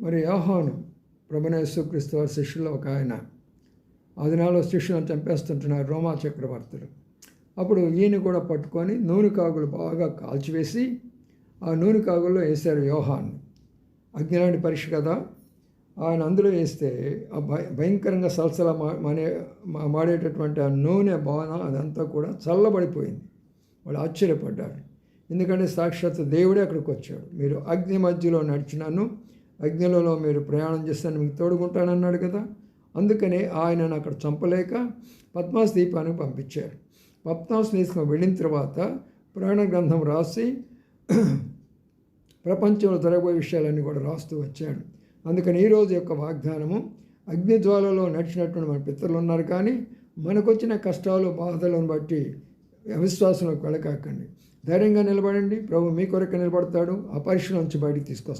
మరి యోహాను ప్రభునేశ్వక్రీస్తు వారి శిష్యుల్లో ఒక ఆయన. ఆ దినాల్లో శిష్యులను చంపేస్తుంటున్నారు రోమా చక్రవర్తులు. అప్పుడు ఈయన కూడా పట్టుకొని నూనె కాగులు బాగా కాల్చివేసి ఆ నూనె కాగుల్లో వేశారు యోహాన్ని అగ్నిలాంటి పరీక్ష కదా? ఆయన అందులో వేస్తే ఆ భయ భయంకరంగా సలసల మా మనే మాడేటటువంటి ఆ నూనె బాణ అదంతా కూడా చల్లబడిపోయింది. వాళ్ళు ఆశ్చర్యపడ్డారు. ఎందుకంటే సాక్షాత్ దేవుడే అక్కడికి వచ్చాడు మీరు అగ్ని మధ్యలో నడిచినాను అగ్నిలలో మీరు ప్రయాణం చేస్తాను మీకు తోడుకుంటానన్నాడు కదా? అందుకనే ఆయనను అక్కడ చంపలేక పద్మాస్ దీపానికి పంపించారు. పద్మాస్ తీసుకుని వెళ్ళిన తర్వాత పురాణ గ్రంథం రాసి ప్రపంచంలో జరగబోయే విషయాలన్నీ కూడా రాస్తూ వచ్చాడు. అందుకని ఈరోజు యొక్క వాగ్దానము అగ్నిజ్వాలలో నడిచినటువంటి మన పితరులు ఉన్నారు కానీ మనకొచ్చిన కష్టాలు బాధలను బట్టి అవిశ్వాసంలోకి వెళ్ళకాకండి. ధైర్యంగా నిలబడండి. ప్రభు మీ కొరకు నిలబడతాడు. ఆ పరీక్ష నుంచి బయటికి తీసుకొస్తాడు.